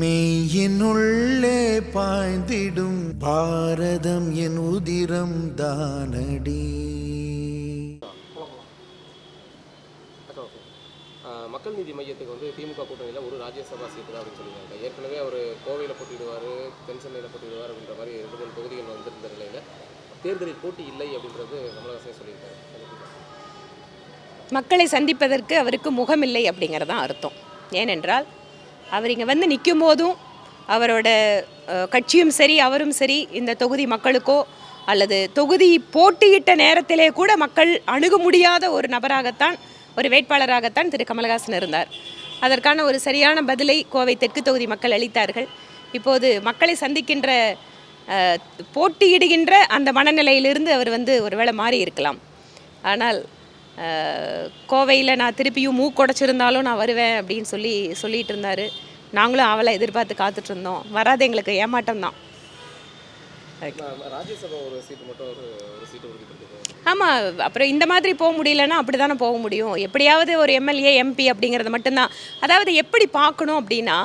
மெய்யினுள்ளே பாய்ந்திடும் பாரதம் என் உதிரம் தானடி. மக்கள் நீதி மையத்துக்கு வந்து திமுக கூட்டணியில் ஒரு ராஜ்யசபா சீட்டு தான் அப்படின்னு சொல்லியிருக்காங்க. ஏற்கனவே அவர் கோவையில் போட்டியிடுவார் தென் சென்னையில் போட்டியிடுவார் அப்படின்ற மாதிரி ரெண்டு மூணு தொகுதிகள் வந்திருந்த நிலையில் தேர்தலில் போட்டி இல்லை அப்படின்றது கமலஹாசன் சொல்லியிருக்காரு. மக்களை சந்திப்பதற்கு அவருக்கு முகமில்லை அப்படிங்கிறது தான் அர்த்தம். ஏனென்றால் அவர் இங்கே வந்து நிற்கும் போதும் அவரோட கட்சியும் சரி அவரும் சரி இந்த தொகுதி மக்களுக்கோ அல்லது தொகுதி போட்டியிட்ட நேரத்திலே கூட மக்கள் அணுக முடியாத ஒரு நபராகத்தான் ஒரு வேட்பாளராகத்தான் திரு. கமலஹாசன் இருந்தார். அதற்கான ஒரு சரியான பதிலை கோவை தெற்கு தொகுதி மக்கள் அளித்தார்கள். இப்போது மக்களை சந்திக்கின்ற போட்டியிடுகின்ற அந்த மனநிலையிலிருந்து அவர் வந்து ஒருவேளை மாறி இருக்கலாம் ஆனால் கோவையில் நான் திருப்பியும் மூக்குடைச்சிருந்தாலும் நான் வருவேன் அப்படின்னு சொல்லி சொல்லிட்டு இருந்தார். நாங்களும் அவளை எதிர்பார்த்து காத்துட்டு இருந்தோம். வராது எங்களுக்கு ஏமாட்டம் தான் ஆமாம் அப்புறம் இந்த மாதிரி போக முடியலன்னா அப்படி தானே போக முடியும். எப்படியாவது ஒரு எம்எல்ஏ எம்பி அப்படிங்கிறது மட்டும்தான். அதாவது எப்படி பார்க்கணும் அப்படின்னா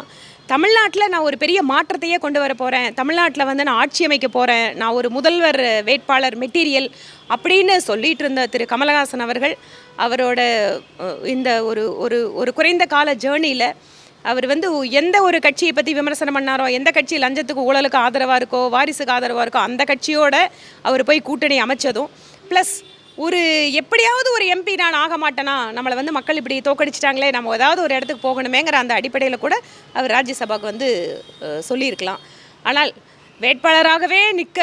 தமிழ்நாட்டில் நான் ஒரு பெரிய மாற்றத்தையே கொண்டு வர போகிறேன் தமிழ்நாட்டில் வந்து நான் ஆட்சி அமைக்க போகிறேன் நான் ஒரு முதல்வர் வேட்பாளர் மெட்டீரியல் அப்படின்னு சொல்லிட்டு இருந்த திரு கமலஹாசன் அவர்கள் அவரோட இந்த ஒரு ஒரு ஒரு குறைந்த கால ஜேர்னியில் அவர் வந்து எந்த ஒரு கட்சியை பற்றி விமர்சனம் பண்ணாரோ எந்த கட்சி லஞ்சத்துக்கு ஊழலுக்கு ஆதரவாக இருக்கோ வாரிசுக்கு ஆதரவாக இருக்கோ அந்த கட்சியோட அவர் போய் கூட்டணி அமைச்சதும் ப்ளஸ் ஒரு எப்படியாவது ஒரு எம்பி நான் ஆக மாட்டேனா? நம்மளை வந்து மக்கள் இப்படி தோக்கடிச்சிட்டாங்களே நம்ம ஏதாவது ஒரு இடத்துக்கு போகணுமேங்கிற அந்த அடிப்படையில் கூட அவர் ராஜ்யசபாவுக்கு வந்து சொல்லியிருக்கலாம். ஆனால் வேட்பாளராகவே நிற்க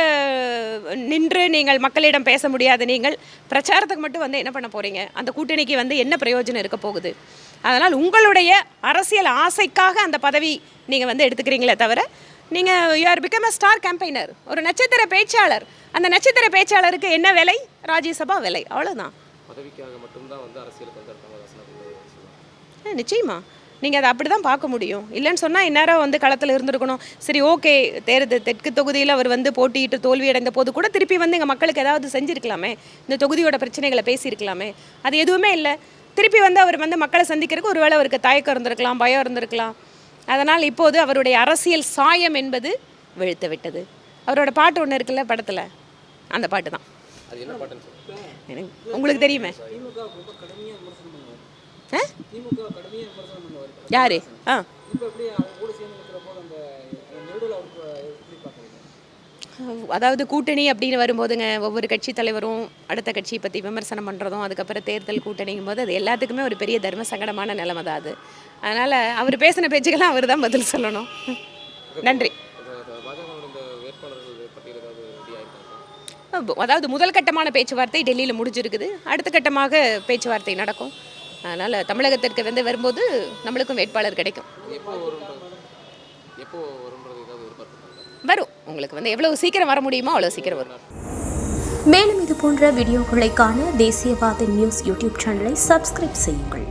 நின்று நீங்கள் மக்களிடம் பேச முடியாத. நீங்கள் பிரச்சாரத்துக்கு மட்டும் வந்து என்ன பண்ண போகிறீங்க அந்த கூட்டணிக்கு வந்து என்ன பிரயோஜனம் இருக்க போகுது? அதனால் உங்களுடைய அரசியல் ஆசைக்காக அந்த பதவி நீங்கள் வந்து எடுத்துக்கிறீங்களே தவிர நீங்கள் you are become a star campaigner ஒரு நட்சத்திர பேச்சாளர். அந்த நட்சத்திர பேச்சாளருக்கு என்ன விலை? ராஜ்யசபா விலை அவ்வளோதான் நிச்சயமா. நீங்கள் அதை அப்படி தான் பார்க்க முடியும். இல்லைன்னு சொன்னால் இந்நேரம் வந்து களத்தில் இருந்திருக்கணும். சரி ஓகே தேர்தல் தெற்கு தொகுதியில் அவர் வந்து போட்டியிட்டு தோல்வி அடைந்த போது கூட திருப்பி வந்து எங்கள் மக்களுக்கு ஏதாவது செஞ்சுருக்கலாமே. இந்த தொகுதியோட பிரச்சனைகளை பேசியிருக்கலாமே. அது எதுவுமே இல்லை. திருப்பி வந்து அவர் வந்து மக்களை சந்திக்கிறதுக்கு ஒருவேளை அவருக்கு தயக்கம் இருந்திருக்கலாம் பயம் இருந்திருக்கலாம். அதனால் இப்போது அவருடைய அரசியல் சாயம் என்பது வெளுத்து விட்டது அவரோட பாட்டு ஒன்று இருக்குல்ல படத்தில்? அந்த பாட்டு தான். அது என்ன பாட்டுன்னு சொல்லுங்கள் எனக்கு உங்களுக்கு தெரியுமே? யாரு? ஆ. அதாவது கூட்டணி அப்படின்னு வரும்போதுங்க ஒவ்வொரு கட்சி தலைவரும் அடுத்த கட்சியை பற்றி விமர்சனம் பண்ணுறதும் அதுக்கப்புறம் தேர்தல் கூட்டணிங்கும் போது அது எல்லாத்துக்குமே ஒரு பெரிய தர்ம சங்கடமான நிலைமை தான் அது. அதனால் அவர் பேசின பேச்சுக்கெல்லாம் அவர் தான் பதில் சொல்லணும். நன்றி. அதாவது முதல் கட்டமான பேச்சுவார்த்தை டெல்லியில் முடிஞ்சிருக்குது. அடுத்த கட்டமாக பேச்சுவார்த்தை நடக்கும். அதனால் தமிழகத்திற்கு வந்து வரும்போது நம்மளுக்கும் வேட்பாளர் கிடைக்கும். வரும். உங்களுக்கு வந்து எவ்வளோ சீக்கிரம் வர முடியுமோ அவ்வளோ சீக்கிரம் வரும். மேலும் இது போன்ற வீடியோக்களை காண தேசியவாத நியூஸ் யூடியூப் சேனலை சப்ஸ்கிரைப் செய்யுங்கள்.